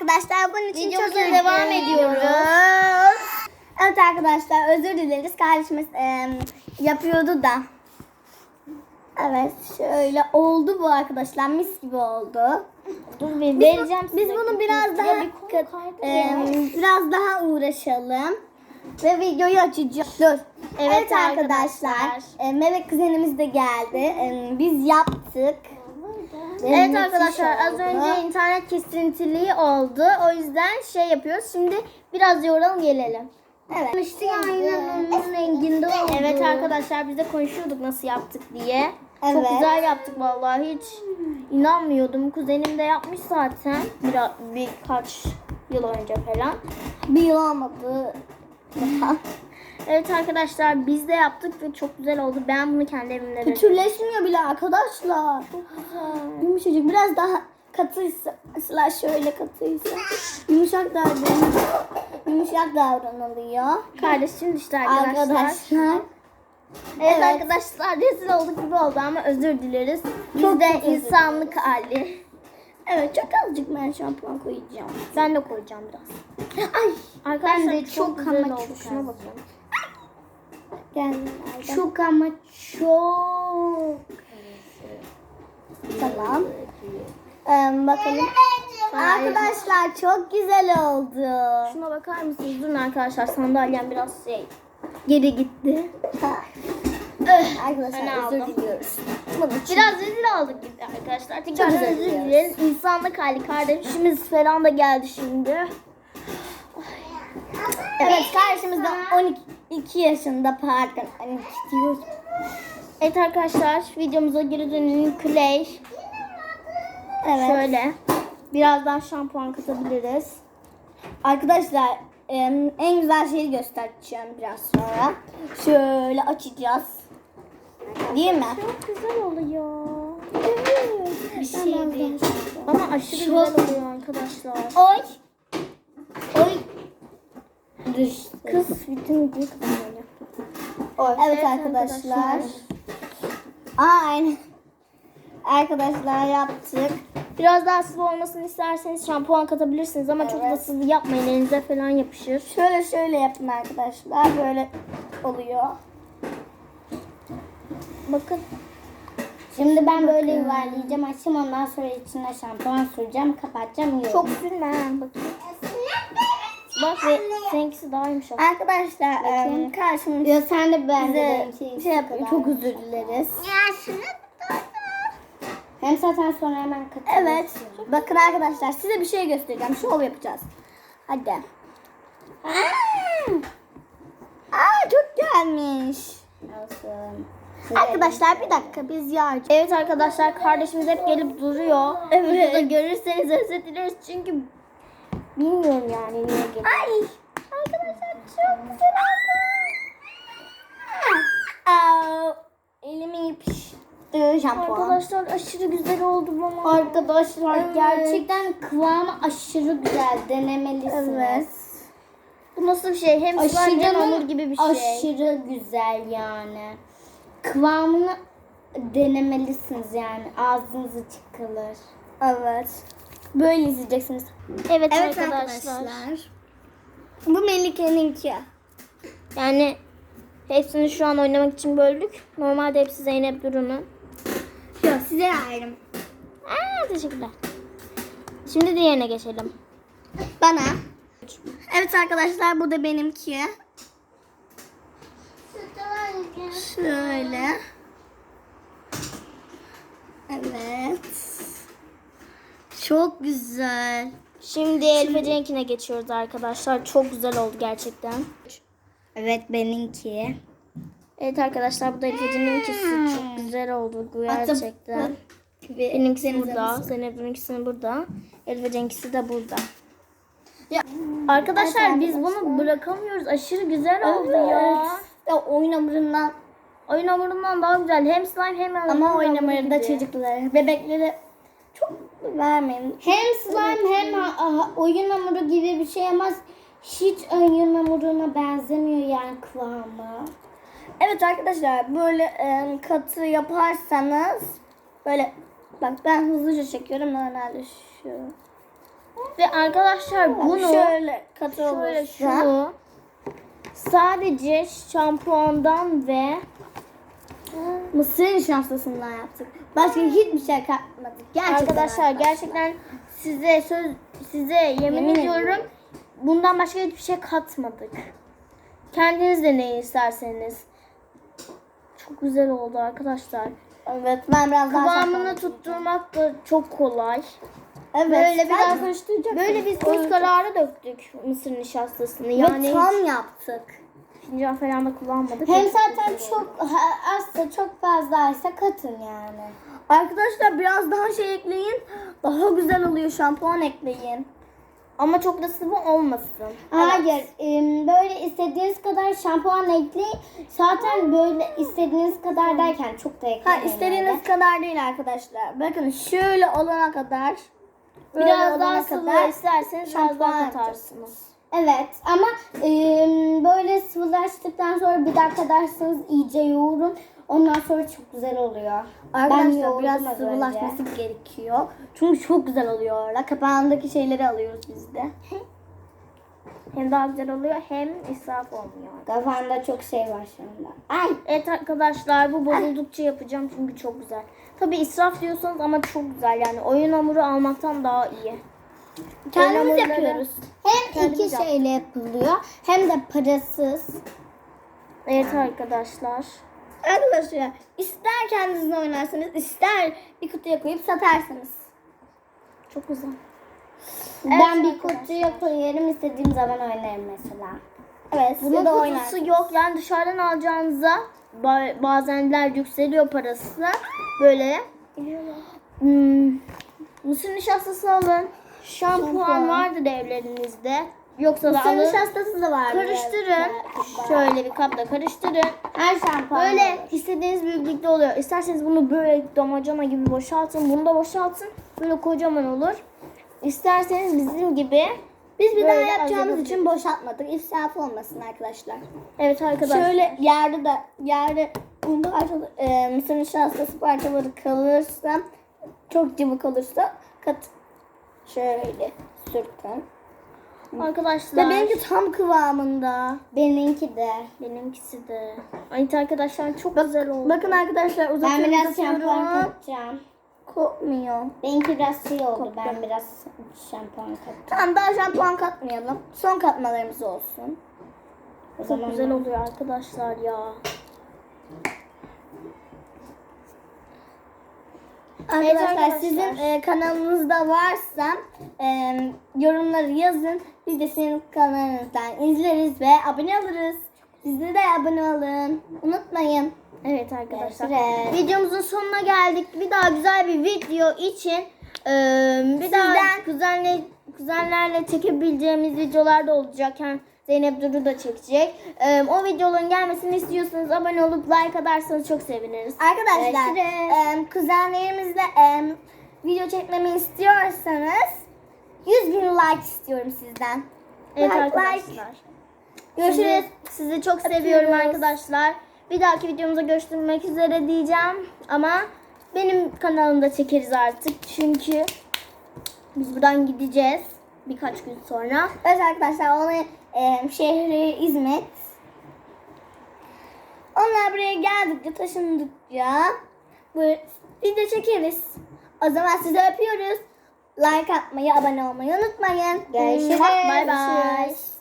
Arkadaşlar bunun için Videomuza çok özür devam ediyoruz. Evet arkadaşlar özür dileriz. Kardeşimiz e, yapıyordu da. Evet şöyle oldu bu arkadaşlar. Mis gibi oldu. Dur bir Biz, vereceğim biz size. bunu biraz daha bir e, biraz daha uğraşalım. Ve videoyu açacağız. Dur. Evet, arkadaşlar. arkadaşlar. E, Mehmet kuzenimiz de geldi. E, biz yaptık. Evet arkadaşlar az önce internet kesintili oldu. O yüzden şey yapıyoruz. Şimdi biraz yoralım gelelim. Evet. Konuştuk aynen onun renginde oldu. Evet arkadaşlar biz de konuşuyorduk nasıl yaptık diye. Çok Evet. güzel yaptık vallahi hiç inanmıyordum. Kuzenim de yapmış zaten biraz birkaç yıl önce falan. Bir yıl olmadı. Evet arkadaşlar biz de yaptık ve çok güzel oldu. Ben bunu kendi evimde de Pütürleşmiyor bile arkadaşlar. Yumuşacık biraz daha katıysa mesela şöyle katıysa yumuşak davranılıyor. Yumuşak davranılıyor. Kardeşim işte arkadaşlar. Arkadaşlar. Evet, Evet. arkadaşlar rezil olduk gibi oldu ama özür dileriz. Biz Çok de çok özür insanlık hali. Evet çok azıcık ben şampuan koyacağım. Ben de koyacağım biraz. Ay Arkadaşlar Ben de çok, çok güzel ama oldu. çok Şuna bakın. Geldim. Çok ama çok. Tamam. Ee, bakalım. Arkadaşlar çok güzel oldu. Şuna bakar mısınız? Durun arkadaşlar sandalyem biraz şey geri gitti. Arkadaşlar özür diliyoruz. Biraz rezil olduk gibi arkadaşlar. Tekrar özür dileriz. İnsanlık hali kardeşimiz falan da geldi şimdi. Evet karşımızda 12 yaşında pardon 12 diyoruz. Evet arkadaşlar videomuza geri dönelim. Clay. Evet. Şöyle. Birazdan şampuan katabiliriz. Arkadaşlar en güzel şeyi göstereceğim biraz sonra. Şöyle açacağız. Değil mi? Çok güzel oluyor. Bir şey değil. Ama aşırı güzel oluyor arkadaşlar. Oy. Düştü. Kız bütün videoyu kapatalım. Evet, arkadaşlar. Aynen. Arkadaşlar yaptık. Biraz daha sıvı olmasını isterseniz şampuan katabilirsiniz ama çok da Evet. sıvı yapmayın elinize falan yapışır. Şöyle şöyle yapın arkadaşlar. Böyle oluyor. Bakın. Şimdi ben böyle yuvarlayacağım. Açayım ondan sonra içine şampuan süreceğim. Kapatacağım. Yok. Çok sürme. ha, Bakın. Bak ve seninkisi daha yumuşak. Arkadaşlar em, karşımızda Ya sen de ben de benimki şey yapıyor. Çok özür dileriz. Hem zaten sonra hemen katılırız. Evet. Bakın arkadaşlar size bir şey göstereceğim. Şov yapacağız. Hadi. Aa, Aa çok gelmiş. Olsun. Arkadaşlar bir dakika biz yağ Evet arkadaşlar kardeşimiz hep gelip duruyor. Evet. Videoda görürseniz özür dileriz çünkü bilmiyorum yani niye geliyor. Ay. Arkadaşlar çok güzel oldu. Aa, elimi yapıştı şampuan. Arkadaşlar aşırı güzel oldu bana. Arkadaşlar Evet. gerçekten kıvamı aşırı güzel. Denemelisiniz. Evet. Bu nasıl bir şey? Hem slime hem Aşırı hamur gibi bir şey. Aşırı güzel yani. Kıvamını denemelisiniz yani. Ağzınızı çıkılır. Evet. Böyle izleyeceksiniz. Evet, Evet arkadaşlar. arkadaşlar. Bu Melike'ninki. Yani hepsini şu an oynamak için böldük. Normalde hepsi Zeynep Duru'nun. Yok size ayrım. Aa, teşekkürler. Şimdi diğerine geçelim. Bana. Evet arkadaşlar bu da benimki. Şöyle. Evet. Çok güzel. Şimdi Elif Cenk'ine geçiyoruz arkadaşlar. Çok güzel oldu gerçekten. Evet benimki. Evet arkadaşlar bu da Elif Cenk'inkisi çok güzel oldu gerçekten. Benimkisi burada. Zeynep Duru'nunkisi burada. Elif Cenk'isi de burada. Ya, Arkadaşlar biz bunu bırakamıyoruz. Aşırı güzel oldu ya. Ya oyun hamurundan Oyun hamurundan daha güzel. Hem slime hem ama oyun hamurunda gibi. çocuklara, bebeklere vermeyin. Hem slime hem oyun hamuru gibi bir şey ama hiç oyun hamuruna benzemiyor yani kıvamı. Evet arkadaşlar böyle e, katı yaparsanız böyle bak ben hızlıca çekiyorum normalde şu Ve arkadaşlar bunu şöyle katı şöyle olursa. şunu sadece şampuandan ve Mısır nişastasından yaptık. Başka hiçbir şey katmadık. Gerçekten arkadaşlar gerçekten size söz size yemin, Yemin ediyorum ediyorum. bundan başka hiçbir şey katmadık. Kendiniz deneyin isterseniz. Çok güzel oldu arkadaşlar. Evet ben biraz daha Kıvamını tutturmak da çok kolay. Evet. Böyle biraz-. Böyle biz göz kararı döktük mısır nişastasını. yani Yani tam yaptık. Fincan falan da kullanmadık. Hem zaten çok azsa çok fazlaysa katın yani. Arkadaşlar biraz daha şey ekleyin. Daha güzel oluyor. Şampuan ekleyin. Ama çok da sıvı olmasın. Hayır, em, böyle istediğiniz kadar şampuan ekleyin. Zaten böyle istediğiniz kadar derken çok da Ha ekleyin. istediğiniz kadar değil arkadaşlar. Bakın şöyle olana kadar. böyle Biraz olana daha sıvı kadar isterseniz biraz şampuan daha yapacağız. katarsınız. Evet ama em, böyle sıvılaştıktan sonra bir daha katarsınız iyice yoğurun. Ondan sonra çok güzel oluyor. Arkadaşlar biraz az sıvılaşması önce. gerekiyor. Çünkü çok güzel oluyor orada. Kapağındaki şeyleri alıyoruz biz de. Hem daha güzel oluyor hem israf olmuyor. Kafanda çok şey var anda. Ay Evet arkadaşlar bu bozuldukça yapacağım çünkü çok güzel. Tabi israf diyorsanız ama çok güzel yani oyun hamuru almaktan daha iyi. Kendimiz yapıyoruz. Hem Kendimiz iki şeyle yapılıyor hem de parasız. Evet arkadaşlar. Arkadaşlar ister kendiniz oynarsınız ister bir kutuya koyup satarsınız. Çok güzel. ben bir kutuya koyarım istediğim zaman oynarım mesela. Evet Bunun kutusu oynarsınız. yok yani dışarıdan alacağınıza ba- bazenler yükseliyor parası. Böyle hmm, mısır nişastası alın. Şampuan, Şampuan. vardır evlerinizde. Yoksa da alın. nişastası da var. Karıştırın. Şöyle bir kapla karıştırın. Her şampuan Böyle olur. istediğiniz büyüklükte oluyor. İsterseniz bunu böyle damacana gibi boşaltın. Bunu da boşaltın. Böyle kocaman olur. İsterseniz bizim gibi Biz bir Böyle daha yapacağımız için boşaltmadık. İsraf olmasın arkadaşlar. Evet arkadaşlar. Şöyle yerde de yerde un parçalı, e, mısır nişastası parçaları kalırsa çok cıvık olursa kat şöyle sürtün. Arkadaşlar. Ve benimki tam kıvamında. Benimki de. Benimkisi de. Evet arkadaşlar çok güzel oldu. Bakın arkadaşlar Ben uzatıyorum. biraz şampuan katacağım. Kopmuyor. Benimki biraz şey oldu. Ben biraz şampuan katacağım. Tamam daha şampuan katmayalım. Son katmalarımız olsun. O Çok zaman güzel oluyor arkadaşlar ya. Arkadaşlar, arkadaşlar. sizin e, kanalınızda varsa e, yorumları yazın. Biz de sizin kanalınızdan izleriz ve abone oluruz. Siz de abone olun. Unutmayın. Evet arkadaşlar. Görüşürüz. Videomuzun sonuna geldik. Bir daha güzel bir video için eee, bir daha Sizden- kuzenle, kuzenlerle çekebileceğimiz videolar da olacak. Yani Zeynep Duru da çekecek. Eee, o videoların gelmesini istiyorsanız abone olup like atarsanız çok seviniriz. Arkadaşlar e, kuzenlerimizle e, video çekmemi istiyorsanız 100 bin like istiyorum sizden. Evet Like, arkadaşlar. like. Görüşürüz. Sizi, sizi çok seviyorum Öpüyoruz. arkadaşlar. Bir dahaki videomuzda görüşmek üzere diyeceğim. Ama benim kanalımda çekeriz artık. Çünkü biz buradan gideceğiz birkaç gün sonra. Evet arkadaşlar onun e, şehri İzmit. Onlar buraya geldikçe taşındıkça video çekeriz. O zaman sizi öpüyoruz. Like atmayı, abone olmayı unutmayın. Görüşürüz. Bay bay.